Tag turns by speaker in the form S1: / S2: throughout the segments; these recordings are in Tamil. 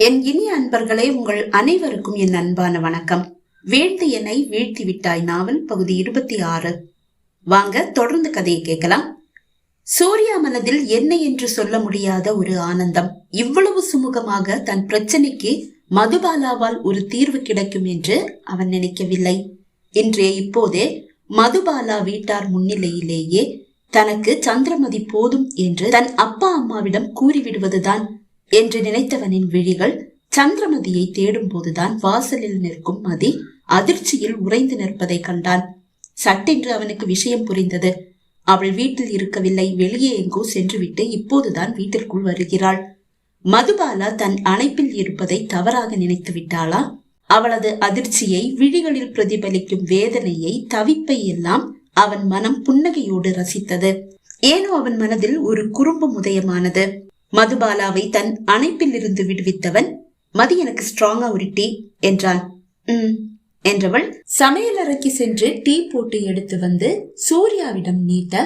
S1: என் இனிய அன்பர்களே உங்கள் அனைவருக்கும் என் அன்பான வணக்கம். வீழ்ந்து என்னை வீழ்த்தி விட்டாய் நாவல் பகுதி இருபத்தி ஆறு. வாங்க தொடர்ந்து கதையை கேட்கலாம். சூர்யா மனதில் என்ன என்று சொல்ல முடியாத ஒரு ஆனந்தம். இவ்வளவு சுமூகமாக தன் பிரச்சனைக்கு மதுபாலாவால் ஒரு தீர்வு கிடைக்கும் என்று அவன் நினைக்கவில்லை. இன்றே இப்போதே மதுபாலா வீட்டார் முன்னிலையிலேயே தனக்கு சந்திரமதி போதும் என்று தன் அப்பா அம்மாவிடம் கூறிவிடுவதுதான் என்று நினைத்தவனின் விழிகள் சந்திரமதியை தேடும் போதுதான் வாசலில் நிற்கும் மதி அதிர்ச்சியில் உறைந்து நிற்பதை கண்டான். சட்டென்று அவனுக்கு விஷயம் புரிந்தது. அவள் வீட்டில் இருக்கவில்லை வெளியே எங்கோ சென்றுவிட்டு இப்போதுதான் வீட்டிற்குள் வருகிறாள். மதுபாலா தன் அணைப்பில் இருப்பதை தவறாக நினைத்து விட்டாளா? அவளது அதிர்ச்சியை விழிகளில் பிரதிபலிக்கும் வேதனையை தவிப்பை எல்லாம் அவன் மனம் புன்னகையோடு ரசித்தது. ஏனோ அவன் மனதில் ஒரு குறும்பு முதயமானது மதுபாலாவை தன் அணைப்பில் இருந்து விடுவித்தவன் மதி எனக்கு ஸ்ட்ராங்கா ஒரு டீ என்றான் உம் என்றவள் சமையல் அறைக்கு சென்று டீ போட்டு எடுத்து வந்து சூர்யாவிடம் நீட்ட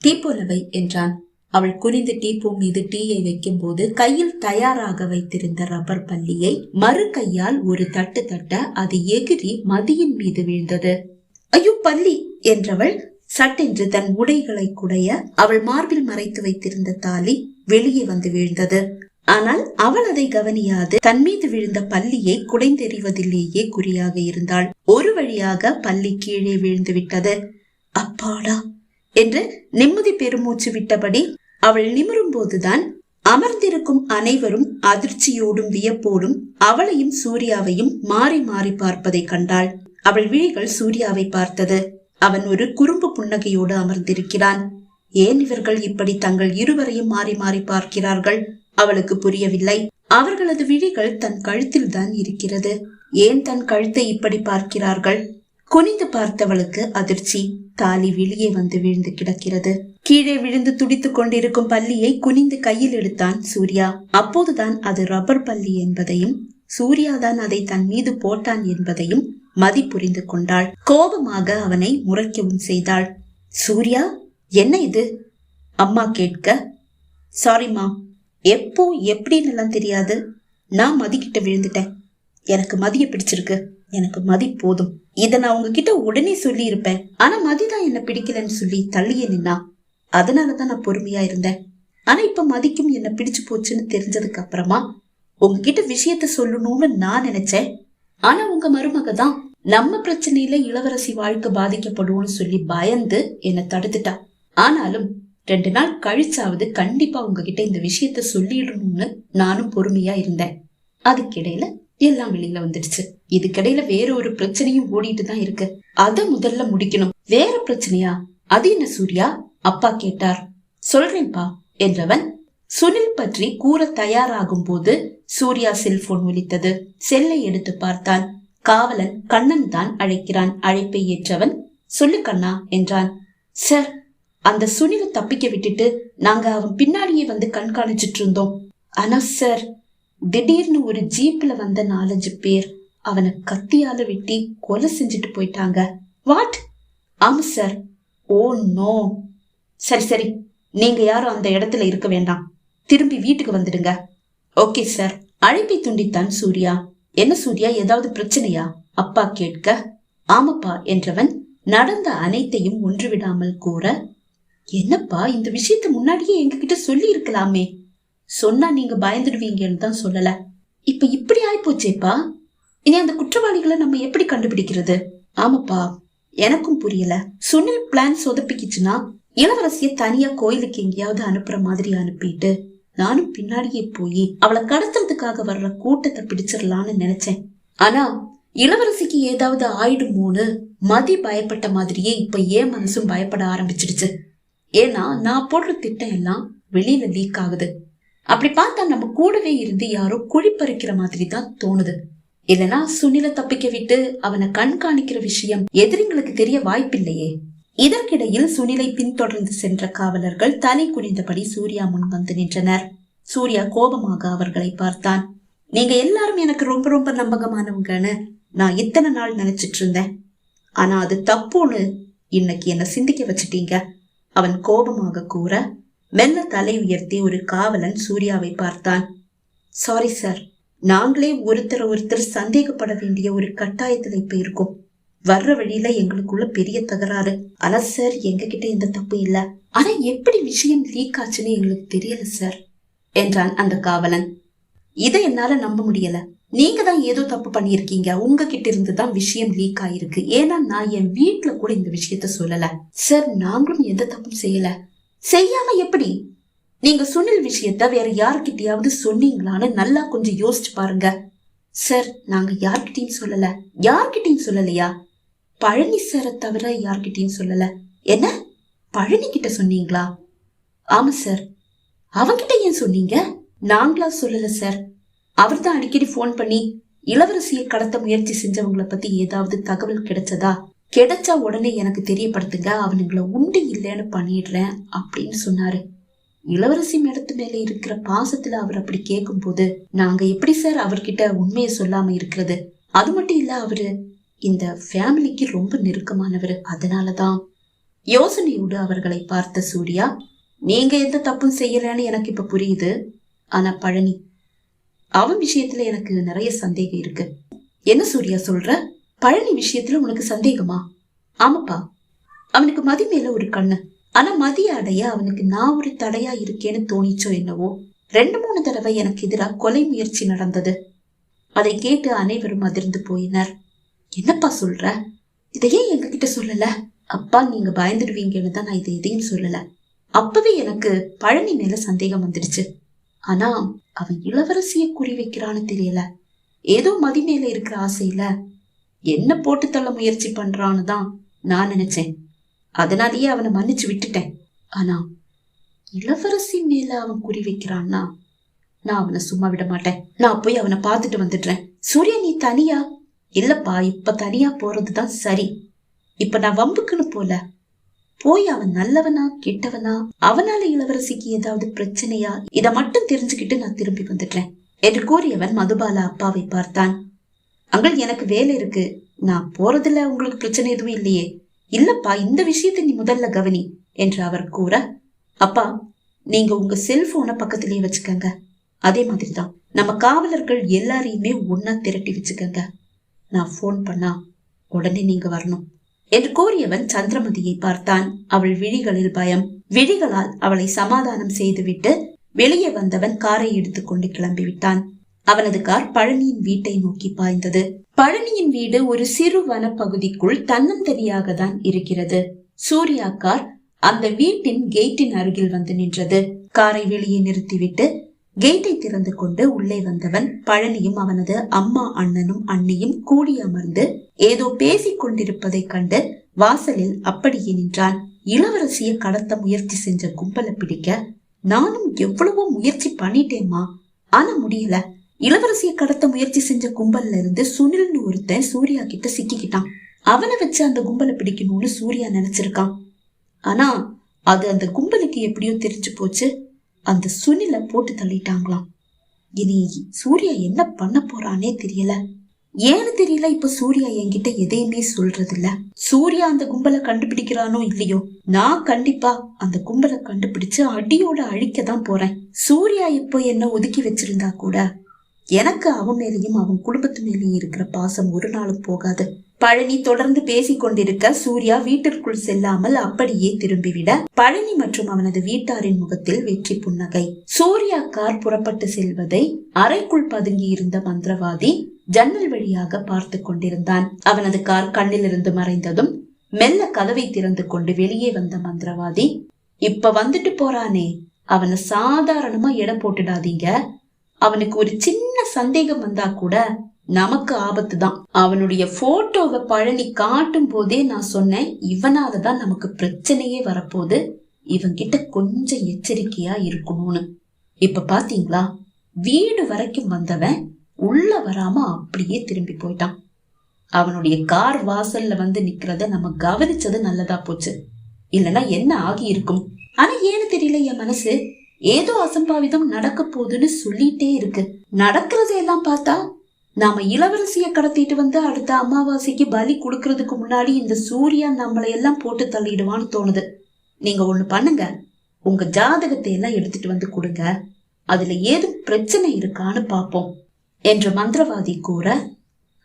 S1: டீ போலவை என்றான். அவள் குனிந்து டீப்பூ மீது டீயை வைக்கும் போது கையில் தயாராக வைத்திருந்த ரப்பர் பல்லியை மறு கையால் ஒரு தட்டு தட்ட அது எகிரி மதியின் மீது வீழ்ந்தது. ஐயோ பள்ளி என்றவள் சட்டென்று தன் உடைகளை குடைய அவள் மார்பில் மறைத்து வைத்திருந்த தாலி வெளியே வந்து வீழ்ந்தது. ஆனால் அவள் அதை கவனியாது. தன் மீது விழுந்த பள்ளியை குடைந்தெறிவதிலேயே குறியாக இருந்தாள். ஒரு வழியாக பள்ளி கீழே விழுந்து விட்டது. அப்பாடா! என்று நிம்மதி பெருமூச்சு விட்டபடி அவள் நிமிரும் போதுதான் அமர்ந்திருக்கும் அனைவரும் அதிர்ச்சியோடும் வியப்போடும் அவளையும் சூர்யாவையும் மாறி மாறி பார்ப்பதை கண்டாள். அவள் விழிகள் சூர்யாவை பார்த்தது. அவன் ஒரு குறும்பு புன்னகையோடு அமர்ந்திருக்கிறான். ஏன் இவர்கள் இப்படி தங்கள் இருவரையும் மாறி மாறி பார்க்கிறார்கள்? அவளுக்கு புரியவில்லை. அவர்களது விழிகள் தன் கழுத்தில் தான் இருக்கிறது. ஏன் தன் கழுத்தை இப்படி பார்க்கிறார்கள்? குனிந்து பார்த்தவளுக்கு அதிர்ச்சி. தாலி வெளியே வந்து விழுந்து கிடக்கிறது. கீழே விழுந்து துடித்துக் கொண்டிருக்கும் பள்ளியை குனிந்து கையில் எடுத்தான் சூர்யா. அப்போதுதான் அது ரப்பர் பள்ளி என்பதையும் சூர்யாதான் அதை தன் மீது போட்டான் என்பதையும் மதி புரிந்து கொண்டாள். கோபமாக அவனை முறைக்கவும் செய்தாள். சூர்யா என்ன இது? அம்மா கேட்க சாரிம்மா எப்போ எப்படின்னு எல்லாம் தெரியாது. நான் மதிக்கிட்ட விழுந்துட்டேன். எனக்கு மதிய பிடிச்சிருக்கு. எனக்கு மதி போதும். இத நான் உங்ககிட்ட உடனே சொல்லி இருப்பேன் ஆனா மதி தான் என்ன பிடிக்கலன்னு சொல்லி தள்ளியே நின்னா. அதனாலதான் நான் பொறுமையா இருந்தேன். ஆனா இப்ப மதிக்கும் என்ன பிடிச்சு போச்சுன்னு தெரிஞ்சதுக்கு அப்புறமா உங்ககிட்ட விஷயத்த சொல்லணும்னு நான் நினைச்சேன். ஆனா உங்க மருமக தான் நம்ம பிரச்சனையில இளவரசி வாழ்க்கை பாதிக்கப்படும்னு சொல்லி பயந்து என்னை தடுத்துட்டா. ஆனாலும் ரெண்டு நாள் கழிச்சாவது கண்டிப்பா உங்ககிட்ட இந்த விஷயத்த சொல்லிடணும்னு நானும் பொறுமையா இருந்தேன். அதுக்கிடையில எல்லாம் வெளியில வந்துடுச்சு. இதுக்கிடையில வேற ஒரு பிரச்சனையும் ஓடிட்டு தான் இருக்கு. அத முதல்ல முடிக்கணும். வேற பிரச்சனையா? அது என்ன சூர்யா? அப்பா கேட்டார். சொல்றேன்பா என்றவன் சுனில் பற்றி கூற தயாராகும் போது சூர்யா செல்போன் ஒலித்தது. செல்லை எடுத்து பார்த்தான். காவலன் கண்ணன் தான் அழைக்கிறான். அழைப்பை ஏற்றவன் சொல்லு கண்ணா என்றான். சார் அந்த சுனில தப்பிக்க விட்டுட்டு நாங்க அவன் பின்னாடியே வந்து கண்காணிச்சிட்டு இருந்தோம். ஆனா சார் திடீர்னு ஒரு ஜீப்ல வந்த நாலஞ்சு பேர் அவனை கத்தியால வெட்டி கொலை செஞ்சுட்டு போயிட்டாங்க. வாட் ஆமா சார் ஓ நோ சரி சரி. நீங்க யாரும் அந்த இடத்துல இருக்க வேண்டாம். திரும்பி வீட்டுக்கு வந்துடுங்க. ஓகே சார் அழைப்பை துண்டித்தான் சூர்யா. என்ன சூர்யா ஏதாவது பிரச்சனையா? அப்பா கேட்க ஆமாப்பா என்றவன் நடந்த அனைத்தையும் ஒன்று விடாமல் கூற என்னப்பா இந்த விஷயத்த முன்னாடியே எங்ககிட்ட சொல்லி இருக்கலாமே சொன்னா நீங்க பயந்துடுவீங்கன்னு தான் சொல்லல. இப்ப இப்படி ஆயிப்போச்சேப்பா? இனி அந்த குற்றவாளிகளை நம்ம எப்படி கண்டுபிடிக்கிறது? ஆமாப்பா எனக்கும் புரியல. சுனில் பிளான் சொதப்பிக்கிச்சுன்னா இளவரசிய தனியா கோயிலுக்கு எங்கேயாவது அனுப்புற மாதிரி அனுப்பிட்டு நானும் பின்னாடியே போய் அவளை கடத்துறதுக்காக வர்ற கூட்டத்தை பிடிச்சிடலான்னு நினைச்சேன். ஆனா இளவரசிக்கு ஏதாவது ஆயிடுமோன்னு மதி பயப்பட்ட மாதிரியே இப்ப ஏன் மனசும் பயப்பட ஆரம்பிச்சிடுச்சு? ஏன்னா நான் போடுற திட்டம் எல்லாம் வெளியில லீக் ஆகுது. அப்படி பார்த்தா நம்ம கூடவே இருந்து யாரோ குழி பறிக்கிற மாதிரி தான் தோணுது. இல்லனா சுனில தப்பிக்க விட்டு அவனை கண்காணிக்கிற விஷயம் எதிரிங்களுக்கு தெரிய வாய்ப்பில்லையே. இதற்கிடையில் சுனிலை பின்தொடர்ந்து சென்ற காவலர்கள் தலை குனிந்தபடி சூர்யா முன் வந்து நின்றனர். சூர்யா கோபமாக அவர்களை பார்த்தான். நீங்க எல்லாரும் எனக்கு ரொம்ப ரொம்ப நம்பகமானவங்கன்னு நான் இத்தனை நாள் நினைச்சிட்டு இருந்தேன். ஆனா அது தப்புன்னு இன்னைக்கு என்ன சிந்திக்க வச்சிட்டீங்க. அவன் கோபமாக கூற மெல்ல தலை உயர்த்தி ஒரு காவலன் சூர்யாவை பார்த்தான். சாரி சார் நாங்களே ஒருத்தர் ஒருத்தர் சந்தேகப்பட வேண்டிய ஒரு கட்டாயத்துல இப்ப இருக்கோம். வர்ற வழியில எங்களுக்குள்ள பெரிய தகராறு. ஆனா சார் எங்க கிட்ட எந்த தப்பு இல்ல. ஆனா எப்படி விஷயம் லீக் ஆச்சுன்னு எங்களுக்கு தெரியல சார் என்றான் அந்த காவலன். இதை என்னால நம்ப முடியல. நீங்க தான் ஏதோ தப்பு பண்ணியிருக்கீங்க. உங்ககிட்ட இருந்து தான் விஷயம் லீக் ஆயிருக்கு. ஏன்னா நான் என் வீட்டுல கூட இந்த விஷயத்த சொல்லல. சார் நாங்களும் எந்த தப்பும் செய்யல. செய்யாம எப்படி? நீங்க சுனில் விஷயத்த வேற யார்கிட்டயாவது சொன்னீங்களான்னு நல்லா கொஞ்சம் யோசிச்சு பாருங்க. சார் நாங்க யார்கிட்டயும் சொல்லல. யார்கிட்டயும் சொல்லலையா? பழனி சாரை தவிர யார்கிட்டயும் சொல்லல. என்ன? பழனி கிட்ட சொன்னீங்களா? ஆமா சார். அவங்கிட்ட ஏன் சொன்னீங்க? நாங்களா சொல்லல சார். அவர் தான் அடிக்கடி ஃபோன் பண்ணி இளவரசியை கடத்த முயற்சி செஞ்சவங்கள பத்தி ஏதாவது தகவல் கிடைச்சதா? கிடைச்சா உடனே எனக்கு தெரியப்படுத்துங்க அவனுங்களை உண்டு இல்லைன்னு பண்ணிடுறேன் அப்படின்னு சொன்னாரு. இளவரசி மேடத்து மேல இருக்கிற பாசத்துல அவர் அப்படி கேட்கும்போது நாங்க எப்படி சார் அவர்கிட்ட உண்மையை சொல்லாம இருக்கிறது? அது மட்டும் இல்ல அவரு இந்த ஃபேமிலிக்கு ரொம்ப நெருக்கமானவர். அதனாலதான் யோசனையோடு அவர்களை பார்த்த சூர்யா நீங்க எந்த தப்பும் செய்யலன்னு எனக்கு இப்ப புரியுது. ஆனா பழனி அவன் விஷயத்துல எனக்கு நிறைய சந்தேகம் இருக்கு. என்ன சூர்யா சொல்ற? பழனி விஷயத்துல உனக்கு சந்தேகமா? ஆமாப்பா. அவனுக்கு மதி மேல ஒரு கண்ணு. ஆனா மதிய அடைய அவனுக்கு நான் ஒரு தடையா இருக்கேன்னு தோணிச்சோ என்னவோ ரெண்டு மூணு தடவை எனக்கு எதிராக கொலை முயற்சி நடந்தது. அதை கேட்டு அனைவரும் அதிர்ந்து போயினர். என்னப்பா சொல்ற? இதையே எங்ககிட்ட சொல்லல? அப்பா நீங்க பயந்துடுவீங்கன்னு தான் நான் இதை எதையும் சொல்லல. அப்பவே எனக்கு பழனி மேல சந்தேகம் வந்துடுச்சு. ஆனா அவன் இளவரசிய குறி வைக்கிறான்னு தெரியல. ஏதோ மதி மேல இருக்கிற ஆசையில என்ன போட்டு தள்ள முயற்சி பண்றான்னு தான் நான் நினைச்சேன். அதனாலேயே அவனை மன்னிச்சு விட்டுட்டேன். ஆனா இளவரசி மேல அவன் குறி வைக்கிறான்னா நான் அவனை சும்மா விட மாட்டேன். நான் போய் அவனை பார்த்துட்டு வந்துடுறேன். சூரிய நீ தனியா? இல்லப்பா இப்ப தனியா போறதுதான் சரி. இப்ப நான் வம்புக்குன்னு போல. போய் அவன் நல்லவனா கெட்டவனா அவனால இளவரசிக்கு ஏதாவது பிரச்சனையா? இத மட்டும் தெரிஞ்சுக்கிட்டு நான் திரும்பி வந்துடுறேன். என்று கூறியவன் மதுபாலா அப்பாவை பார்த்தான். அங்கள் எனக்கு வேலை இருக்கு. நான் போறதுல உங்களுக்கு பிரச்சனை எதுவும் இல்லையே. இல்லப்பா இந்த விஷயத்தை நீ முதல்ல கவனி என்று அவர் கூற. அப்பா நீங்க உங்க செல்போனை பக்கத்திலேயே வச்சுக்கங்க. அதே மாதிரிதான். நம்ம காவலர்கள் எல்லாரையுமே ஒன்னா திரட்டி வச்சுக்கங்க. நான் போன் பண்ணா உடனே நீங்க வரணும். என்று கூறியவன் சந்திரமதியை பார்த்தான். அவள் விழிகளில் பயம். விழிகளால் அவளை சமாதானம் செய்துவிட்டு வெளியே வந்தவன் காரை எடுத்துக்கொண்டு கிளம்பிவிட்டான். அவனது கார் பழனியின் வீட்டை நோக்கி பாய்ந்தது. பழனியின் வீடு ஒரு சிறு வனப்பகுதிக்குள் தன்னந்தனியாக தான் இருக்கிறது. சூர்யா கார் அந்த வீட்டின் கேட்டின் அருகில் வந்து நின்றது. காரை வெளியே நிறுத்திவிட்டு கேட்டை திறந்து கொண்டு உள்ளே வந்தவன் பழனியும் அவனது அம்மா அண்ணனும் அண்ணியும் கூடி அமர்ந்து ஏதோ பேசிக் கொண்டிருப்பதைக் கண்டு வாசலில் அப்படியே நின்றான். இளவரசியை கடத்த முயற்சி செஞ்ச கும்பலை பிடிக்க நானும் எவ்வளவோ முயற்சி பண்ணிட்டேம்மா. ஆனா முடியல. இளவரசியை கடத்த முயற்சி செஞ்ச கும்பல்ல இருந்து சுனில்னு ஒருத்தன் சூர்யா கிட்ட சிக்கிக்கிட்டான். அவனை வச்சு அந்த கும்பலை பிடிக்கணும்னு சூர்யா நினைச்சிருக்கான். ஆனா அது அந்த கும்பலுக்கு எப்படியோ தெரிஞ்சு போச்சு. அந்த சுனில போட்டு தள்ளிட்டாங்களாம். இனி சூர்யா என்ன பண்ண போறானே தெரியல. ஏன்னு தெரியல இப்ப சூர்யா என்கிட்ட எதையுமே சொல்றது இல்ல சூர்யா அந்த கும்பலை கண்டுபிடிக்கிறானோ இல்லையோ? நான் கண்டிப்பா அந்த கும்பலை கண்டுபிடிச்சு அடியோட அழிக்க தான் போறேன். சூர்யா இப்போ என்ன ஒதுக்கி வச்சிருந்தா கூட எனக்கு அவன் மேலேயும் அவன் குடும்பத்து மேலேயும் இருக்கிற பாசம் ஒரு நாளும் போகாது. பழனி தொடர்ந்து பேசிக் கொண்டிருக்க சூர்யா வீட்டிற்குள் செல்லாமல் அப்படியே திரும்பிவிட பழனி மற்றும் அவனது வீட்டாரின் முகத்தில் வெற்றி புன்னகை. சூர்யா கார் புறப்பட்டு செல்வதை அறைக்குள் பதுங்கி இருந்த மந்திரவாதி ஜன்னல் வழியாக பார்த்து கொண்டிருந்தான். அவனது கார் கண்ணிலிருந்து மறைந்ததும் மெல்ல கதவை திறந்து கொண்டு வெளியே வந்த மந்திரவாதி இப்ப வந்துட்டு போறானே அவனை சாதாரணமா எடை போட்டுடாதீங்க. அவனுக்கு ஒரு சின்ன சந்தேகம் வந்தா கூட நமக்கு ஆபத்து தான் அவனுடைய போட்டோவை பழனி காட்டும் போதே நான் சொன்னேன் இவனாலதான் நமக்கு பிரச்சனையே வரப்போகுது. இவங்கிட்ட கொஞ்சம் எச்சரிக்கையா இருக்கணும்னு. இப்ப பாத்தீங்களா? வீடு வரைக்கும் வந்தவன் உள்ள வராம அப்படியே திரும்பி போயிட்டான். அவனுடைய கார் வாசல்ல வந்து நிக்கிறத நம்ம கவனிச்சது நல்லதா போச்சு. இல்லனா என்ன ஆகி இருக்கும்? ஆனா ஏன்னு தெரியல என் மனசு. ஏதோ அசம்பாவிதம் நடக்க போகுதுன்னு சொல்லிட்டே இருக்கு. நடக்கிறதையெல்லாம் பார்த்தா நாம இளவரசிய கடத்திட்டு வந்து அடுத்த அமாவாசைக்கு பலி கொடுக்கறதுக்கு முன்னாடி இந்த சூரியன் நம்மளை எல்லாம் போட்டு தள்ளிடுவான்னு தோணுது. நீங்க ஒண்ணு பண்ணுங்க. உங்க ஜாதகத்தை எல்லாம் எடுத்துட்டு வந்து கொடுங்க. அதுல ஏதும் பிரச்சனை இருக்கான்னு பாப்போம் என்ற மந்திரவாதி கூற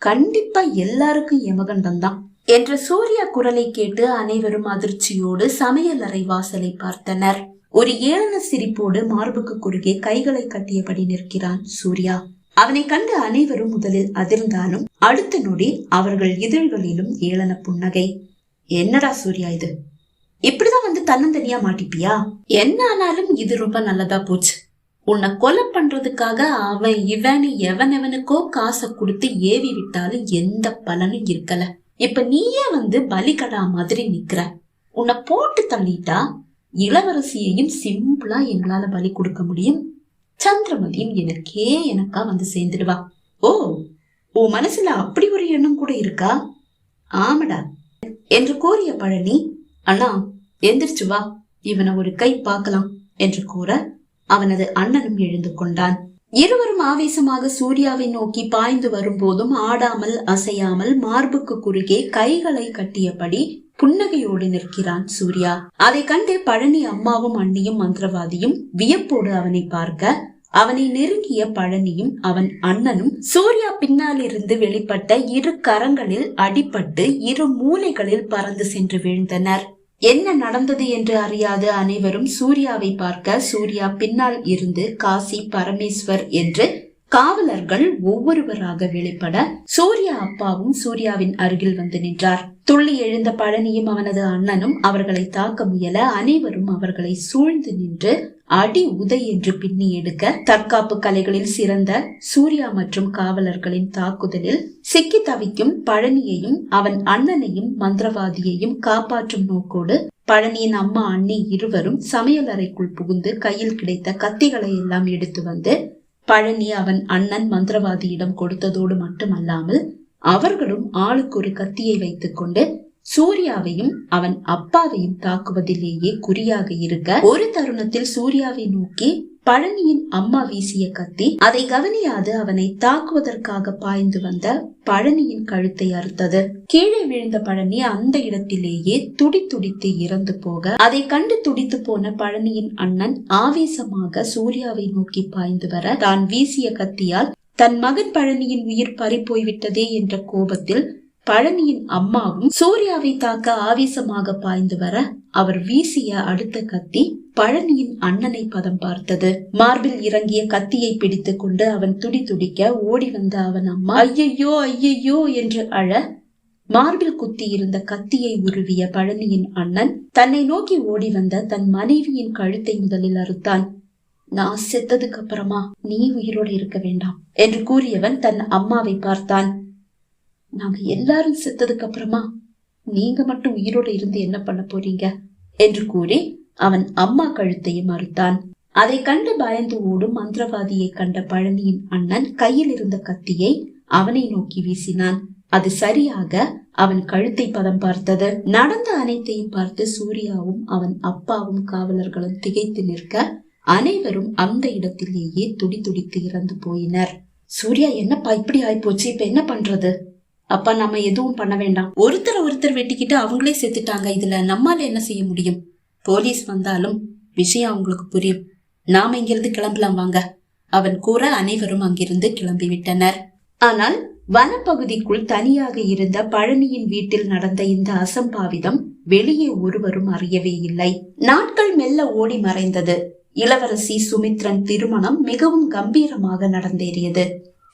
S1: கண்டிப்பா எல்லாருக்கும் யமகண்டம் தான் என்ற சூர்யா குரலை கேட்டு அனைவரும் அதிர்ச்சியோடு சமையலறை வாசலை பார்த்தனர். ஒரு ஏளன சிரிப்போடு மார்புக்கு குறுகே கைகளை கட்டியபடி நிற்கிறான் சூர்யா. அவனை கண்டு அனைவரும் முதலில் அதிர்ந்தாலும் அடுத்த நொடி அவர்கள் இதழ்களிலும் ஏளன புன்னகை. என்னடா சூர்யா இது? இப்படிதான் வந்து தன்னந்தனியா மாட்டிப்பியா? என்ன ஆனாலும் இது ரொம்ப நல்லதா போச்சு. உன்னை கொலை பண்றதுக்காக அவன் இவன் எவன் எவனுக்கோ காசை கொடுத்து ஏவி விட்டாலும் எந்த பலனும் இருக்கல. இப்ப நீயே வந்து பலிகடா மாதிரி நிக்கிற. உன்னை போட்டு தள்ளிட்டா இளவரசியையும் சிம்பிளா எங்களால பலி கொடுக்க முடியும்? சந்திரமதியும் எனக்கே எனக்கா வந்து சேர்ந்துடுவா. ஓ உன் மனசுல அப்படி ஒரு எண்ணம் கூட இருக்கா? ஆமடா. என்று கூறிய பழனி அண்ணா எந்திரிச்சு வா. இவனை ஒரு கை பார்க்கலாம் என்று கூற அவனது அண்ணனும் எழுந்து கொண்டான். இருவரும் ஆவேசமாக சூர்யாவை நோக்கி பாய்ந்து வரும்போதும் ஆடாமல் அசையாமல் மார்புக்கு குறுகே கைகளை கட்டியபடி புன்னகையோடு நிற்கிறான் சூர்யா. அதை கண்டு பழனி அம்மாவும் அண்ணியும் மந்திரவாதியும் வியப்போடு அவனை பார்க்க அவனை நெருங்கிய பழனியும் அவன் அண்ணனும் சூர்யா பின்னால் இருந்து வெளிப்பட்ட இரு கரங்களில் அடிபட்டு இரு மூலைகளில் பறந்து சென்று வீழ்ந்தனர். என்ன நடந்தது என்று அறியாத அனைவரும் சூர்யாவை பார்க்க சூர்யா பின்னால் இருந்து காசி பரமேஸ்வர் என்று காவலர்கள் ஒவ்வொருவராக வெளிப்பட சூர்யா அப்பாவும் சூர்யாவின் அருகில் வந்து நின்றார். துள்ளி எழுந்த பழனியும் அவனது அண்ணனும் அவர்களை தாக்க முயல அனைவரும் அவர்களை சூழ்ந்து நின்று அடி உதை என்று பின்னி எடுக்க தற்காப்பு கலைகளில் சிறந்த சூர்யா மற்றும் காவலர்களின் தாக்குதலில் சிக்கி தவிக்கும் பழனியையும் அவன் அண்ணனையும் மந்திரவாதியையும் காப்பாற்றும் நோக்கோடு பழனியின் அம்மா அண்ணி இருவரும் சமையலறைக்குள் புகுந்து கையில் கிடைத்த கத்திகளை எல்லாம் எடுத்து வந்து பழனி அவன் அண்ணன் மந்திரவாதியிடம் கொடுத்ததோடு மட்டுமல்லாமல் அவர்களும் ஆளுக்கு ஒரு கத்தியை வைத்துக்கொண்டு சூர்யாவையும் அவன் அப்பாவையும் தாக்குவதிலேயே குறியாக இருக்க ஒரு தருணத்தில் சூர்யாவை நோக்கி பழனியின் அம்மா வீசிய கத்தி அதை கவனியாது அவனை தாக்குவதற்காக பாய்ந்து வந்த பழனியின் கழுத்தை அறுத்தது. கீழே விழுந்த பழனி அந்த இடத்திலேயே துடி துடித்து இறந்து போக அதை கண்டு துடித்து போன பழனியின் அண்ணன் ஆவேசமாக சூர்யாவை நோக்கி பாய்ந்து வர தான் வீசிய கத்தியால் தன் மகன் பழனியின் உயிர் பறி போய்விட்டதே என்ற கோபத்தில் பழனியின் அம்மாவும் சூர்யாவை தாக்க ஆவேசமாக பாய்ந்து வர அவர் வீசிய அடுத்த கத்தி பழனியின் அண்ணனை பதம் பார்த்தது. மார்பில் இறங்கிய கத்தியை பிடித்துக் கொண்டு அவன் துடி துடிக்க ஓடி வந்த அவன் அம்மா ஐயையோ ஐயையோ என்று அழ மார்பில் குத்தி இருந்த கத்தியை உருவிய பழனியின் அண்ணன் தன்னை நோக்கி ஓடி வந்த தன் மனைவியின் கழுத்தை முதலில் அறுத்தான். நான் செத்ததுக்கு அப்புறமா நீ உயிரோடு இருக்க வேண்டாம் என்று கூறியவன் தன் அம்மாவை பார்த்தான். நாங்க எல்லாரும் செத்ததுக்கு அப்புறமா நீங்க மட்டும் உயிரோடு இருந்து என்ன பண்ண போறீங்க? என்று கூறி அவன் அம்மா கழுத்தையும் மறுத்தான். அதை கண்டு பயந்து ஓடும் மந்திரவாதியை கண்ட பழனியின் அண்ணன் கையில் இருந்த கத்தியை அவனை நோக்கி வீசினான். அது சரியாக அவன் கழுத்தை பதம் பார்த்தது. நடந்த அனைத்தையும் பார்த்து சூர்யாவும் அவன் அப்பாவும் காவலர்களும் திகைத்து நிற்க அனைவரும் அந்த இடத்திலேயே துடி துடித்து இறந்து போயினர். சூர்யா என்னப்பா இப்படி ஆயிப்போச்சு? இப்ப என்ன பண்றது? அப்பா நம்ம எதுவும் பண்ண வேண்டாம். ஒருத்தர் ஒருத்தர் வெட்டிக்கிட்டு அவங்களே செத்துட்டாங்க. இதுல நம்மால என்ன செய்ய முடியும்? போலீஸ் வந்தாலும் விஷயம் அவங்களுக்கு புரியும். நாம இங்கிருந்து கிளம்பலாம் வாங்க. அவன் கூற அனைவரும் அங்கிருந்து கிளம்பி விட்டனர் ஆனால் வனப்பகுதிக்குள் தனியாக இருந்த பழனியின் வீட்டில் நடந்த இந்த அசம்பாவிதம் வெளியே ஒருவரும் அறியவே இல்லை. நாட்கள் மெல்ல ஓடி மறைந்தது. இளவரசி சுமித்ரன் திருமணம் மிகவும் கம்பீரமாக நடந்தேறியது.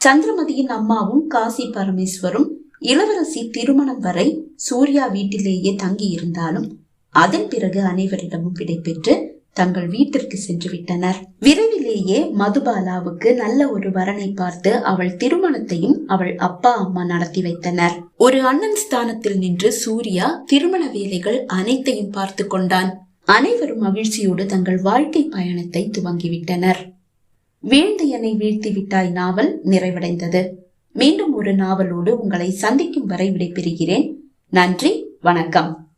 S1: சந்திரமதியின் அம்மாவும் காசி பரமேஸ்வரும் இளவரசி திருமணம் வரை சூர்யா வீட்டிலேயே தங்கி இருந்தாலும் அதன் பிறகு அனைவரிடமும் விடைபெற்று தங்கள் வீட்டிற்கு சென்று விட்டனர். விரைவிலேயே மதுபாலாவுக்கு நல்ல ஒரு வரனை பார்த்து அவள் திருமணத்தையும் அவள் அப்பா அம்மா நடத்தி வைத்தனர். ஒரு அண்ணன் ஸ்தானத்தில் நின்று சூர்யா திருமண வேலைகள் அனைத்தையும் பார்த்து கொண்டான். அனைவரும் மகிழ்ச்சியோடு தங்கள் வாழ்க்கை பயணத்தை துவங்கிவிட்டனர். வீழ்ந்து என்னை வீழ்த்தி விட்டாய் நாவல் நிறைவடைந்தது. மீண்டும் ஒரு நாவலோடு உங்களை சந்திக்கும் வரை விடைபெறுகிறேன். நன்றி வணக்கம்.